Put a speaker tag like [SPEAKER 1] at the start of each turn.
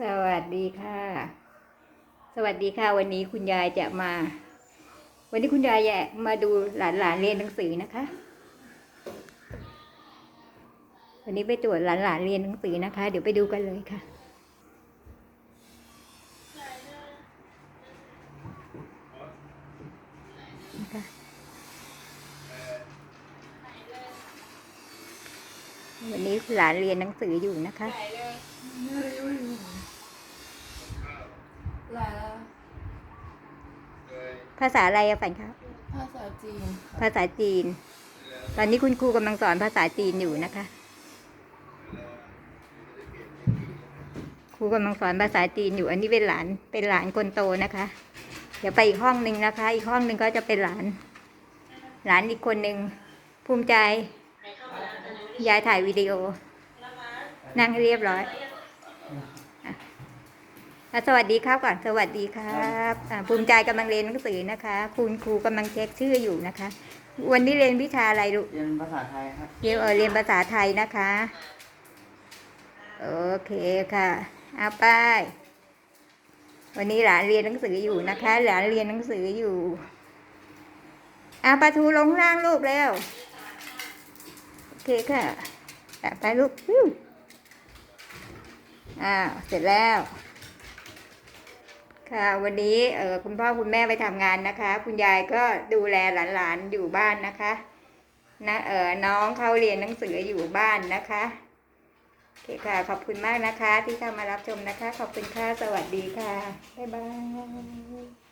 [SPEAKER 1] สวัสดีค่ะ สวัสดีค่ะ วันนี้คุณยายจะมา วันนี้คุณยายแยมาดูหลานๆเรียนหนังสือนะคะ วันนี้ไปตรวจหลานๆเรียนหนังสือนะคะ เดี๋ยวไปดูกันเลยค่ะนะคะวันนี้หลานเรียนหนังสืออยู่นะคะ
[SPEAKER 2] ลาแล้ว
[SPEAKER 1] ภาษาอะไรอะฝันครับ
[SPEAKER 2] ภาษาจีน
[SPEAKER 1] ภาษาจีน ตอนนี้คุณครูกำลังสอนภาษาจีนอยู่นะคะ ครูกำลังสอนภาษาจีนอยู่ อันนี้เป็นหลาน เป็นหลานคนโตนะคะ เดี๋ยวไปอีกห้องหนึ่งนะคะ อีกห้องหนึ่งก็จะเป็นหลาน หลานอีกคนหนึ่งภูมิใจ ยายถ่ายวิดีโอ นั่งให้เรียบร้อยอะอะ สวัสดีครับก่อนสวัสดีครับอะภูมิใจกำลังเรียนหนังสือนะคะ คุณครูกำลังเช็คชื่ออยู่นะคะ วันนี้เรียนวิชาอะไรลูก
[SPEAKER 3] เรียนภาษาไทยครับ
[SPEAKER 1] เรียนเออเรียนภาษาไทยนะคะโอเคค่ะเอาไปวันนี้หลานเรียนหนังสืออยู่นะคะ หลานเรียนหนังสืออยู่อาปลาทูลงข้างล่างลูกแล้วโอเคค่ะอะไปลูกฟิวอ้าวเสร็จแล้ว ค่ะวันนี้เออคุณพ่อคุณแม่ไปทำงานนะคะ คุณยายก็ดูแลหลานๆอยู่บ้านนะคะนะเออน้องเขาเรียนหนังสืออยู่บ้านนะคะโอเคค่ะ ขอบคุณมากนะคะ ที่เข้ามารับชมนะคะ ขอบคุณค่ะสวัสดีค่ะบ๊ายบาย